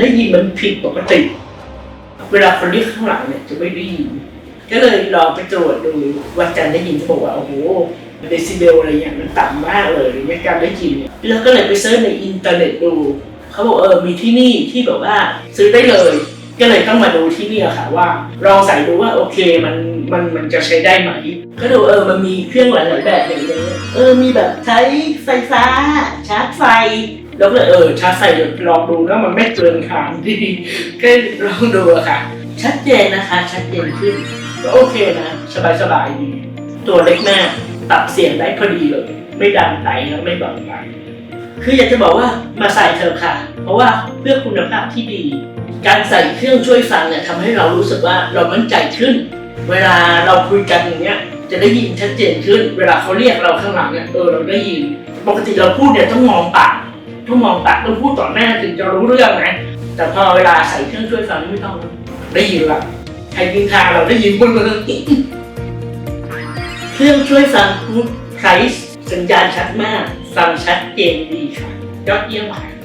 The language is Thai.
ได้ยินมันผิดปกติ เวลาคนเรียกข้างหลังเนี่ยจะไม่ได้ยิน ก็เลยลองไปตรวจดูว่าการได้ยินเขาบอกว่าโอ้โหเดซิเบลอะไรอย่างมันต่ำมากเลยในการได้ยินเนี่ยแล้วก็เลยไปเซิร์ชในอินเทอร์เน็ตดูเขาบอกเออมีที่นี่ที่แบบว่าซื้อได้เลย ก็เลยต้องมาดูที่นี่อะค่ะว่าลองใส่ดูว่าโอเคมันมันมันจะใช้ได้ไหม ก็ดูเออมันมีเครื่องหลายๆแบบอย่างเงี้ยเออมีแบบใช้ไฟฟ้าชาร์จไฟ แล้วก็เลยเออชาร์จไฟเดี๋ยวลองดูนะมันไม่เกินคางดีก็ลองดูอะค่ะ ชัดเจนนะคะ ชัดเจนขึ้นก็โอเคนะ สบายสบายๆดี ตัวเล็กมากปรับเสียงได้พอดีเลย ไม่ดังไปแล้วไม่เบาไปคืออยากจะบอกว่ามาใส่เถอะค่ะ เพราะว่าเพื่อคุณภาพที่ดี การใส่เครื่องช่วยฟังเนี่ยทำให้เรารู้สึกว่าเรามั่นใจขึ้น เวลาเราคุยกันอย่างเงี้ยจะได้ยินชัดเจนขึ้น เวลาเขาเรียกเราข้างหลังเนี่ยเออเราได้ยิน ปกติเราพูดเนี่ยต้องมองปาก ต้องมองตาต้องพูดต่อหน้าถึงจะรู้เรื่องนะแต่พอเวลาใส่เครื่องช่วยฟังไม่ต้องได้ยินละใครยินทาเราได้ยินหมดเลยเครื่องช่วยฟังพูดใครส์สัญญาณชัดมาก ฟังชัดเจนดีค่ะยอดเยี่ยมค่ะ